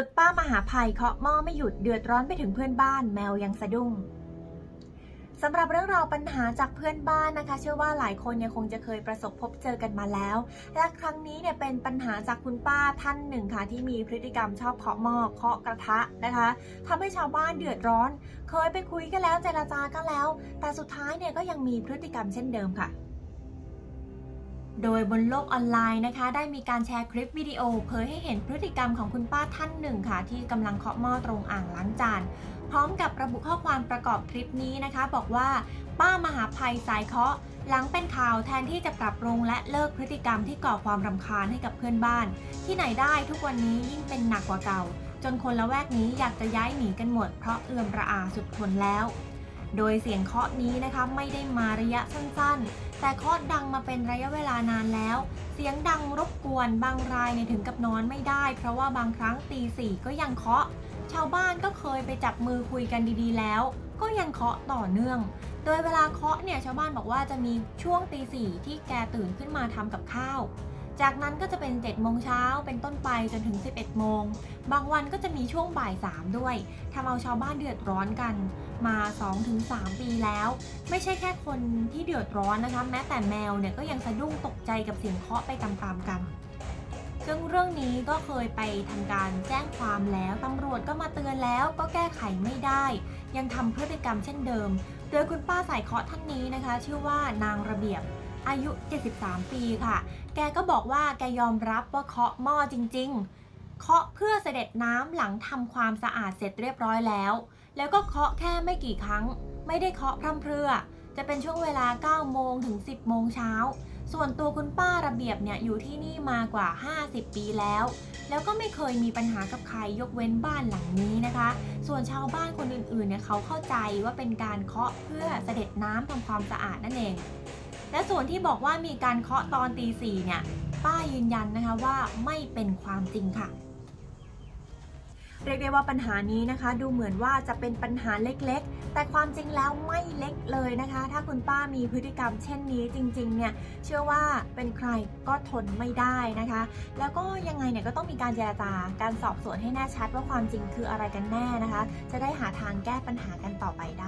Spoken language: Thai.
ศึกป้ามหาภัยเคาะหม้อไม่หยุดเดือดร้อนไปถึงเพื่อนบ้านแมวยังสะดุ้งสำหรับเรื่องราวปัญหาจากเพื่อนบ้านนะคะ เชื่อว่าหลายคนเนี่ยคงจะเคยประสบพบเจอกันมาแล้ว และครั้งนี้เนี่ยเป็นปัญหาจากคุณป้าท่านหนึ่งค่ะ ที่มีพฤติกรรมชอบเคาะหม้อเคาะกระทะนะคะทำให้ชาวบ้านเดือดร้อน เคยไปคุยกันแล้วเจรจาก็แล้ว แต่สุดท้ายเนี่ยก็ยังมีพฤติกรรมเช่นเดิมค่ะ โดยบนโลกออนไลน์นะคะ ได้มีการแชร์คลิปวิดีโอ เผยให้เห็นพฤติกรรมของคุณป้าท่านหนึ่งค่ะ ที่กำลังเคาะหม้อตรงอ่างล้างจาน พร้อมกับระบุข้อความประกอบคลิปนี้นะคะ บอกว่าป้ามหาภัยสายเคาะ หลังเป็นข่าวแทนที่จะปรับปรุงและเลิกพฤติกรรมที่ก่อความรำคาญให้กับเพื่อนบ้าน ที่ไหนได้ทุกวันนี้ยิ่งเป็นหนักกว่าเก่า จนคนละแวกนี้อยากจะย้ายหนีกันหมดเพราะเอื่อมระอาสุดทนแล้ว โดยเสียงเคาะนี้นะคะไม่ได้มาระยะสั้นๆ แต่เคาะดังมาเป็นระยะเวลานานแล้ว เสียงดังรบกวนบางรายเนี่ยถึงกับนอนไม่ได้ เพราะว่าบางครั้งตีสี่ก็ยังเคาะ ชาวบ้านก็เคยไปจับมือคุยกันดีๆแล้ว ก็ยังเคาะต่อเนื่อง โดยเวลาเคาะเนี่ยชาวบ้านบอกว่าจะมีช่วงตีสี่ที่แกตื่นขึ้นมาทำกับข้าว จากนั้นก็จะเป็น7จ็ดโมงเช้าเป็นต้นไปจนถึง 11 โมง บางวันก็จะมีช่วงบ่าย 3 ด้วยทำเอาชาวบ้านเดือดร้อนกัน มา 2-3 ปีแล้ว ไม่ใช่แค่คนที่เดือดร้อนนะคะ แม้แต่แมวเนี่ยก็ยังสะดุ้งตกใจกับเสียงเคาะไปตามๆกันซึ่งเรื่องนี้ก็เคยไปทำการแจ้งความแล้วตำรวจก็มาเตือนแล้วก็แก้ไขไม่ได้ ยังทำพฤติกรรมเช่นเดิม โดยคุณป้าสายเคาะท่านนี้นะคะ ชื่อว่านางระเบียบ อายุ 73 ปีค่ะ แกก็บอกว่าแกยอมรับว่าเคาะหม้อจริง ๆ เคาะเพื่อเสด็จน้ำหลังทำความสะอาดเสร็จเรียบร้อยแล้ว แล้วก็เคาะแค่ไม่กี่ครั้ง ไม่ได้เคาะพร่ำเพรื่อ จะเป็นช่วงเวลา 9 โมงถึง 10 โมงเช้า ส่วนตัวคุณป้าระเบียบเนี่ยอยู่ที่นี่มากว่า 50 ปีแล้ว แล้วก็ไม่เคยมีปัญหากับใครยกเว้นบ้านหลังนี้นะคะ ส่วนชาวบ้านคนอื่นๆเนี่ยเขาเข้าใจว่าเป็นการเคาะเพื่อเสด็จน้ำทำความสะอาดนั่นเอง และส่วนที่บอกว่ามีการเคาะตอนตีสี่เนี่ยป้ายืนยันนะคะว่าไม่เป็นความจริงค่ะ เรียกได้ว่าปัญหานี้นะคะ ดูเหมือนว่าจะเป็นปัญหาเล็กๆ แต่ความจริงแล้วไม่เล็กเลยนะคะ ถ้าคุณป้ามีพฤติกรรมเช่นนี้จริงๆเนี่ยเชื่อว่าเป็นใครก็ทนไม่ได้นะคะ แล้วก็ยังไงเนี่ยก็ต้องมีการเจรจาการสอบสวนให้แน่ชัดว่าความจริงคืออะไรกันแน่นะคะ จะได้หาทางแก้ปัญหากันต่อไปได้